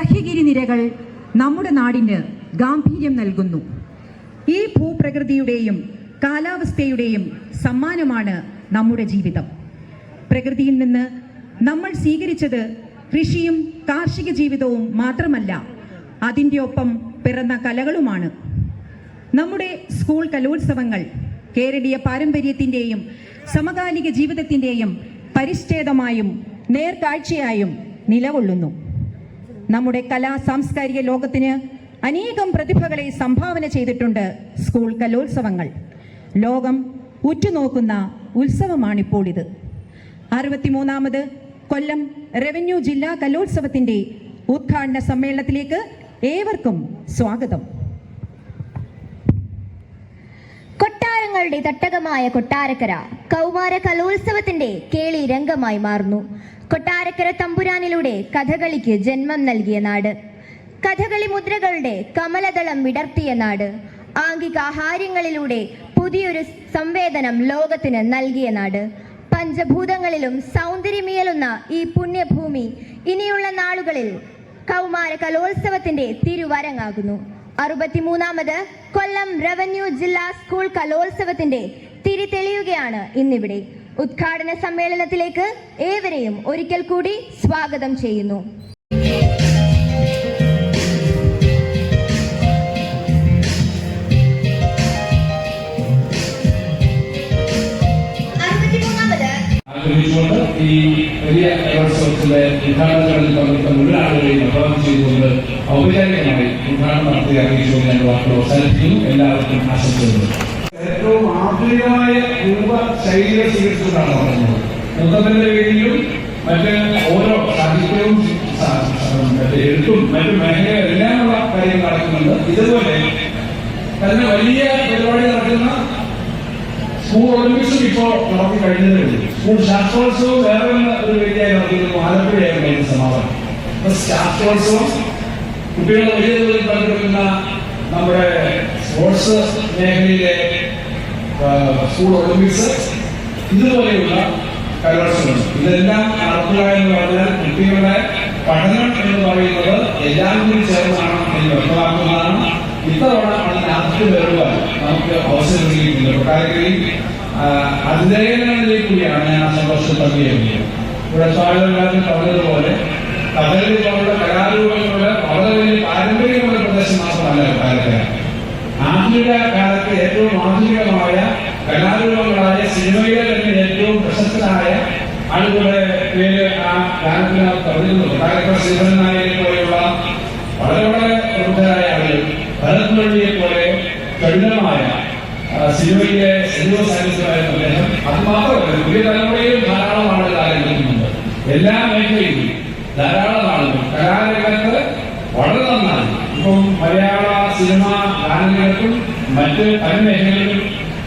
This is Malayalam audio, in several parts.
സഹ്യഗിരി നിരകൾ നമ്മുടെ നാടിന് ഗാംഭീര്യം നൽകുന്നു. ഈ ഭൂപ്രകൃതിയുടെയും കാലാവസ്ഥയുടെയും സമ്മാനമാണ് നമ്മുടെ ജീവിതം. പ്രകൃതിയിൽ നിന്ന് നമ്മൾ സ്വീകരിച്ചത് കൃഷിയും കാർഷിക ജീവിതവും മാത്രമല്ല അതിന്റെ ഒപ്പം പിറന്ന കലകളുമാണ്. നമ്മുടെ സ്കൂൾ കലോത്സവങ്ങൾ കേരളീയ പാരമ്പര്യത്തിന്റെയും സമകാലിക ജീവിതത്തിന്റെയും പരിച്ഛേദമായും നേർക്കാഴ്ചയായും നിലകൊള്ളുന്നു. നമ്മുടെ കലാ സാംസ്കാരിക ലോകത്തിന് അനേകം പ്രതിഭകളെ സംഭാവന ചെയ്തിട്ടുണ്ട് സ്കൂൾ കലോത്സവങ്ങൾ. ലോകം ഉറ്റുനോക്കുന്ന ഉത്സവമാണിപ്പോൾ ഇത് അറുപത്തിമൂന്നാമത് കൊല്ലം റവന്യൂ ജില്ലാ കലോത്സവത്തിന്റെ ഉദ്ഘാടന സമ്മേളനത്തിലേക്ക് ഏവർക്കും സ്വാഗതം. കൊട്ടാരങ്ങളുടെ തട്ടകമായ കൊട്ടാരക്കര കൗമാര കലോത്സവത്തിന്റെ കേളി രംഗമായി മാറുന്നു. കൊട്ടാരക്കര തമ്പുരാനിലൂടെ കഥകളിക്ക് ജന്മം നൽകിയ നാട്. കഥകളി മുദ്രകളുടെ കമലതളം വിടർത്തിയ നാട്. ആംഗികാഹാര്യങ്ങളിലൂടെ പുതിയൊരു സംവേദനം ലോകത്തിന് നൽകിയ നാട്. പഞ്ചഭൂതങ്ങളിലും സൗന്ദര്യമിയലുന്ന ഈ പുണ്യഭൂമി ഇനിയുള്ള നാളുകളിൽ കൗമാര കലോത്സവത്തിന്റെ തിരുവരങ്ങാകുന്നു. അറുപത്തിമൂന്നാമത് കൊല്ലം റവന്യൂ ജില്ലാ സ്കൂൾ കലോത്സവത്തിന്റെ തിരി തെളിയുകയാണ് ഇന്നിവിടെ. ഉദ്ഘാടന സമ്മേളനത്തിലേക്ക് ഏവരെയും ഒരിക്കൽ കൂടി സ്വാഗതം ചെയ്യുന്നു. ഈ വലിയ കലോത്സവത്തിലെ വിധാനങ്ങളിൽ പങ്കെടുത്ത മുഴുവൻ ചെയ്തുകൊണ്ട് ഔപചാരികമായി ഉദ്ഘാടനം നടത്തി അറിയിച്ചുകൊണ്ട് ഞാൻ അവസാനിപ്പിക്കുന്നു. എല്ലാവർക്കും ആശംസകൾ. ഏറ്റവും ആധുനികമായ രൂപ ശൈലികൾ സ്വീകരിച്ചതാണ് പറയുന്നത് മുത്തപ്പന്റെ വേദിയിലും മറ്റ് ഓരോ സാഹിത്യവും എഴുത്തും മറ്റു മേഖലയിലെല്ലാമുള്ള കാര്യങ്ങൾ നടക്കുന്നുണ്ട്. ഇതുപോലെ തന്നെ വലിയ പരിപാടി നടക്കുന്ന സ്കൂൾ ഒളിമ്പിക്സും ഇപ്പോൾ നടത്തി കഴിഞ്ഞതേ ഉള്ളൂ. സ്കൂൾ ശാസ്ത്രോത്സവം വേറെ ഒരു വേദിയായി നടത്തിയിരുന്നു ആലപ്പുഴയായിരുന്നു സമാപനം. ശാസ്ത്രോത്സവം കുട്ടികൾ വലിയ തോതിൽ പങ്കെടുക്കുന്ന നമ്മുടെ സ്പോർട്സ് മേഖലയിലെ സ്കൂൾ ഒളിമ്പിക്സ് ഇതുപോലെയുള്ള കലോത്സവങ്ങൾ. ഇതെല്ലാം നടത്തുക എന്ന് പറഞ്ഞാൽ കുട്ടികളുടെ പഠനം എന്ന് പറയുന്നത് എല്ലാം കൂടി ചേർന്നാണ് എന്ന് വ്യക്തമാക്കുന്നതാണ്. ഇത്തവണ അതിന് ആദ്യം വരുവാൻ നമുക്ക് അവസരം നൽകിയിട്ടുണ്ട് കൊട്ടാരക്കരയിൽ അതിഥേയനിലേക്ക് കൂടിയാണ് ഞാൻ ആ സന്തോഷം പങ്കുചേരുന്നത്. ഇവിടെ സ്വാഗതം പറഞ്ഞതുപോലെ കഥകളി പോലുള്ള കലാരൂപങ്ങളുടെ വളരെ വലിയ പാരമ്പര്യമുള്ള പ്രദേശം മാത്രമല്ല കൊട്ടാരക്കര ആധുനിക കാലത്ത് ഏറ്റവും ആധുനികമായ കലാരൂപങ്ങളായ സിനിമയിലെ തന്നെ ഏറ്റവും പ്രശസ്തനായ ആളുകളുടെ പേര് ആ ഗാനത്തിനകത്ത് പറഞ്ഞിരുന്നു ശ്രീധരൻ നായരെ പോലെയുള്ള വളരെ വളരെ പ്രമുഖരായ ആളുകൾ ഭരത് പോലെ കഠിനമായ സിനിമയിലെ സിനിമ സാന്നിധ്യമായിരുന്നു അദ്ദേഹം. അത് മാത്രമല്ല പുതിയ തലമുറയിലും ധാരാളം ആളുകൾ ആരംഭിക്കുന്നുണ്ട് എല്ലാ മേഖലയിലും. ധാരാളം ആളുകൾ കലാരംഗത്ത് വളരെ നന്നായി ഇപ്പം മലയാള സിനിമ ഗാനരംഗത്തും മറ്റ് പല മേഖലകളിലും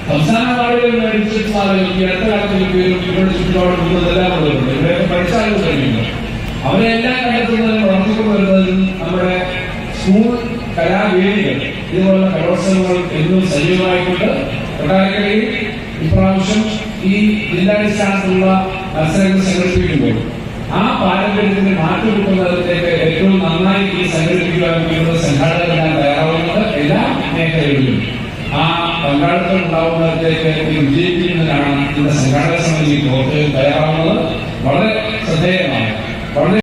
സംസ്ഥാന അവാർഡുകൾ മേടിച്ചിട്ടുള്ള ആളുകൾ ഈ അടുത്ത കാലത്തിൽ ഇവരുടെ ചുറ്റുപാട് കൂടുതലെല്ലാം പഠിച്ചാലും ഇവരെയൊക്കെ പഠിച്ച ആളുകൾ തന്നെയുണ്ട്. അവരെല്ലാം കണ്ടെത്തുന്നതിനും വളർത്തിക്കൊണ്ടുവരുന്നതിനും നമ്മുടെ സ്കൂൾ കലാവേദികൾ. ഇതുപോലുള്ള കലോത്സവങ്ങൾ എന്നും സജീവമായിക്കൊണ്ട് കൊട്ടാരക്കരയിൽ ഇപ്രാവശ്യം ഈ ജില്ലാടിസ്ഥാനത്തിലുള്ള മത്സരങ്ങൾ സംഘടിപ്പിക്കുമ്പോൾ ആ പാരമ്പര്യത്തിന് മാറ്റുകൂട്ടുന്നതിലേക്ക് ഏറ്റവും നന്നായി ഈ സംഘടിപ്പിക്കുവാൻ വേണ്ടിയുള്ള സംഘാടകരെല്ലാം തയ്യാറാവുന്നത് എല്ലാ മേഖലകളിലും. ആ പങ്കാളിത്തം ഉണ്ടാവുന്നതിലേക്ക് വിജയിപ്പിക്കുന്നതിനാണ് ഇതിന്റെ സംഘാടക സമിതി പ്രവർത്തകർ തയ്യാറാവുന്നത്. വളരെ ശ്രദ്ധേയമാണ്. വളരെ